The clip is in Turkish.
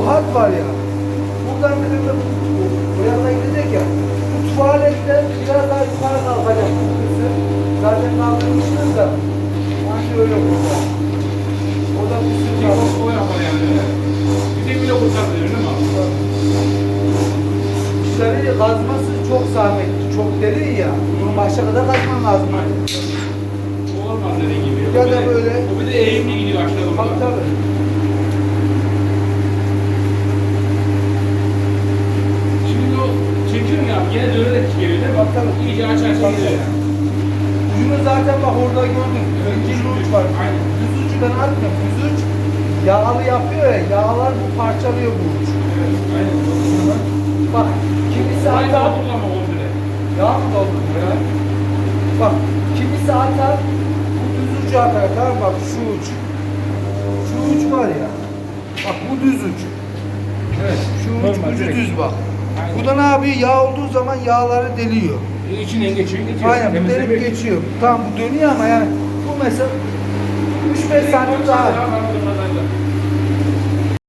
bu hat var ya. Buradan kırılıp bu yana gidecek ya. Bu tuvaletten biraz daha yukarı kalkacak bu. Zaten kaldırmıştır da. Anca öyle burada. O da bir sürü Bir o, o yapar yani. Bir de bile kurtarıyor değil mi? İşleri kazması çok zahmetli, çok derin ya. Bunu başa kadar kazman lazım. O olmaz dediğin gibi. Ya O da böyle. O bir de eğimli gidiyor aşağıda Tabii tabii. Şimdi o çekiyor ya gene dönerek mi? Tabii, tabii. İyice açarsa Tabii. gidiyor. Ucunu zaten bak orada gördün. Zincirli uç var. Aynen. Düz ucu ben atmıyorum. Düz uç yağlı yapıyor ya. Yağlar bu parçalıyor bu uç. Evet, aynen. Bak kimisi Olay da atar. olur ama komple. Yağ mı dolduruyor ya? Bak kimisi atar. Bu düz ucu atar. Tamam bak şu uç. Şu uç var ya. Bak bu düz uç. Evet. Şu uç ucu düz bak. Ne yapıyor? Yağ olduğu zaman yağları deliyor. E, İçinden geçiyor, geçiyor. Aynen Temizlemek- delip geçiyor. Tamam bu dönüyor ama yani bu mesela 3-5 santim daha.